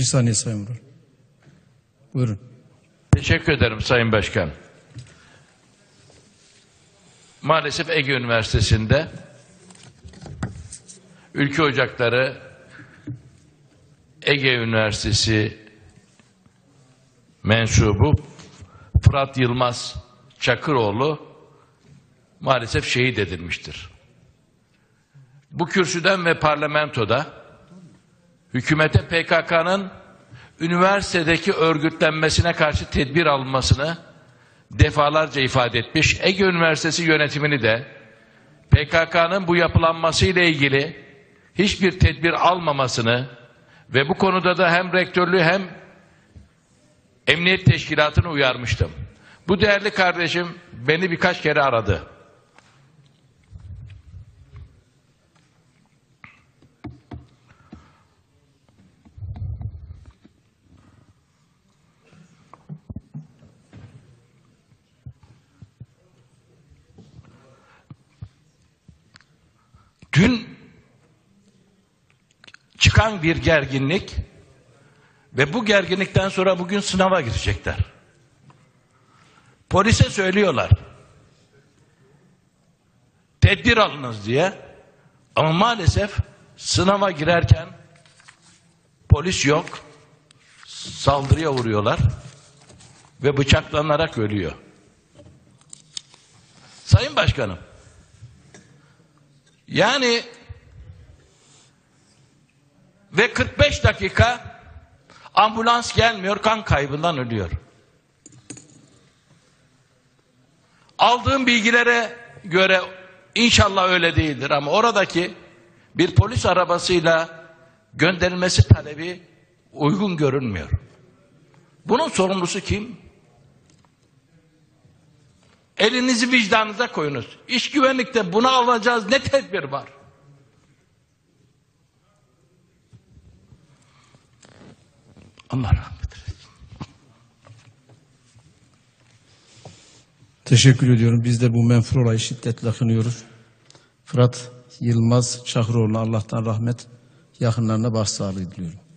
Bir saniye Sayın Vural. Buyurun. Teşekkür ederim Sayın Başkan. Maalesef Ege Üniversitesi'nde Ülke Ocakları Ege Üniversitesi mensubu Fırat Yılmaz Çakıroğlu maalesef şehit edilmiştir. Bu kürsüden ve parlamentoda hükümete PKK'nın üniversitedeki örgütlenmesine karşı tedbir alınmasını defalarca ifade etmiş. Ege Üniversitesi yönetimini de PKK'nın bu yapılanması ile ilgili hiçbir tedbir almamasını ve bu konuda da hem rektörlüğü hem emniyet teşkilatını uyarmıştım. Bu değerli kardeşim beni birkaç kere aradı. Dün çıkan bir gerginlik ve bu gerginlikten sonra bugün sınava girecekler. Polise söylüyorlar. Tedbir alınız diye. Ama maalesef sınava girerken polis yok. Saldırıya uğruyorlar ve bıçaklanarak ölüyor. Sayın Başkanım, yani ve 45 dakika ambulans gelmiyor kan kaybından ölüyor. Aldığım bilgilere göre inşallah öyle değildir ama oradaki bir polis arabasıyla gönderilmesi talebi uygun görünmüyor. Bunun sorumlusu kim? Elinizi vicdanınıza koyunuz. İş güvenlikte buna alacağız ne tedbir var? Allah rahmet eylesin. Teşekkür ediyorum. Biz de bu menfur olayı şiddetle kınıyoruz. Fırat Yılmaz Çakıroğlu'na Allah'tan rahmet, yakınlarına başsağlığı diliyorum.